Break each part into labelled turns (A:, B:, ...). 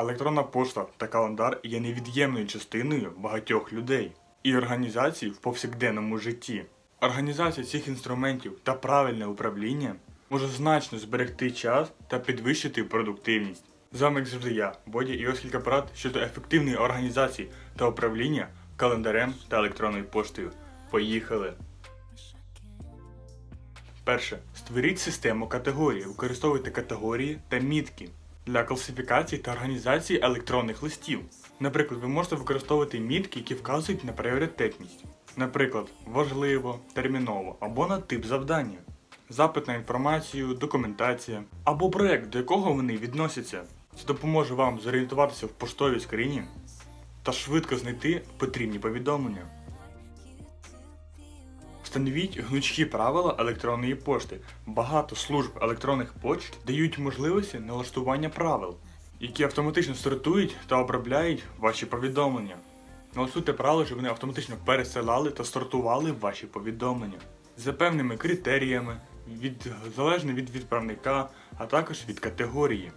A: Електронна пошта та календар є невід'ємною частиною багатьох людей і організацій в повсякденному житті. Організація цих інструментів та правильне управління може значно зберегти час та підвищити продуктивність. З вами, як завжди, я, Бодя, і ось кілька щодо ефективної організації та управління календарем та електронною поштою. Поїхали! Перше. Створіть систему категорій. Використовуйте категорії та мітки для класифікації та організації електронних листів. Наприклад, ви можете використовувати мітки, які вказують на пріоритетність. Наприклад, важливо, терміново або на тип завдання, запит на інформацію, документація або проект, до якого вони відносяться. Це допоможе вам зорієнтуватися в поштовій скрині та швидко знайти потрібні повідомлення. Встановіть гнучкі правила електронної пошти. Багато служб електронних почт дають можливості налаштування правил, які автоматично сортують та обробляють ваші повідомлення. Налаштуйте правила, щоб вони автоматично пересилали та сортували ваші повідомлення за певними критеріями, від, залежно від відправника, а також від категорії.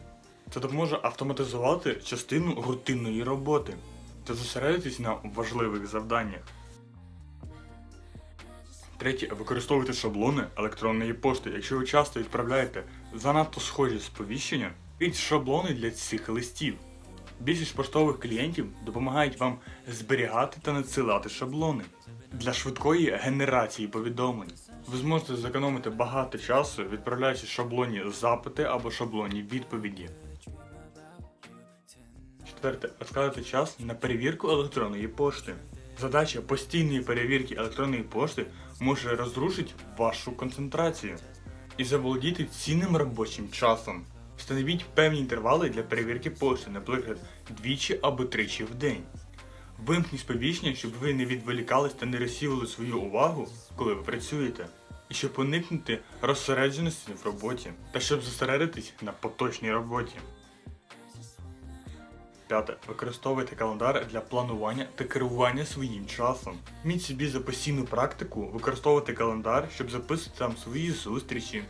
A: Це допоможе автоматизувати частину рутинної роботи та зосередитись на важливих завданнях. Третє, використовуйте шаблони електронної пошти. Якщо ви часто відправляєте занадто схожі сповіщення, під шаблони для цих листів. Більшість поштових клієнтів допомагають вам зберігати та надсилати шаблони для швидкої генерації повідомлень. Ви зможете зекономити багато часу, відправляючи шаблонні запити або шаблонні відповіді. Четверте, розкладати час на перевірку електронної пошти. Задача постійної перевірки електронної пошти може розрушити вашу концентрацію і заволодіти цінним робочим часом. Встановіть певні інтервали для перевірки пошти, наприклад, двічі або тричі в день. Вимкніть сповіщення, щоб ви не відволікались та не розсіювали свою увагу, коли ви працюєте, і щоб уникнути розсередженості в роботі, та щоб зосередитись на поточній роботі. П'яте. Використовуйте календар для планування та керування своїм часом. Міть собі за постійну практику використовувати календар, щоб записувати там свої зустрічі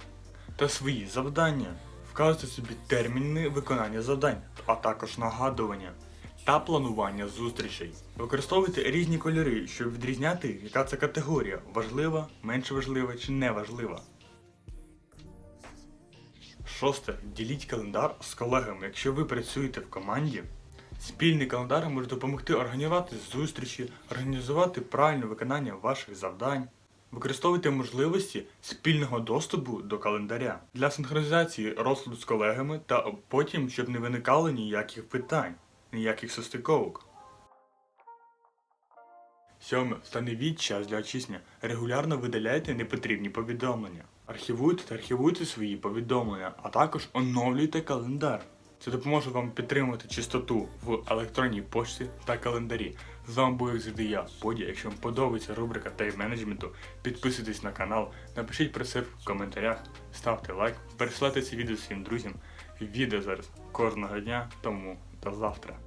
A: та свої завдання. Вказуйте собі терміни виконання завдань, а також нагадування та планування зустрічей. Використовуйте різні кольори, щоб відрізняти, яка це категорія важлива, менш важлива чи неважлива. Шосте. Діліть календар з колегами. Якщо ви працюєте в команді, спільний календар може допомогти організувати зустрічі, організувати правильне виконання ваших завдань. Використовуйте можливості спільного доступу до календаря для синхронізації розкладу з колегами та потім, щоб не виникало ніяких питань, ніяких состиковок. Сьоме. Встановіть час для очищення. Регулярно видаляйте непотрібні повідомлення. Архівуйте та архівуйте свої повідомлення, а також оновлюйте календар. Це допоможе вам підтримувати чистоту в електронній почті та календарі. З вами був завжди я, Боді. Якщо вам подобається рубрика тайм-менеджменту, підписуйтесь на канал, напишіть про це в коментарях, ставте лайк, переслайте це відео своїм друзям. Відео зараз кожного дня, тому до завтра.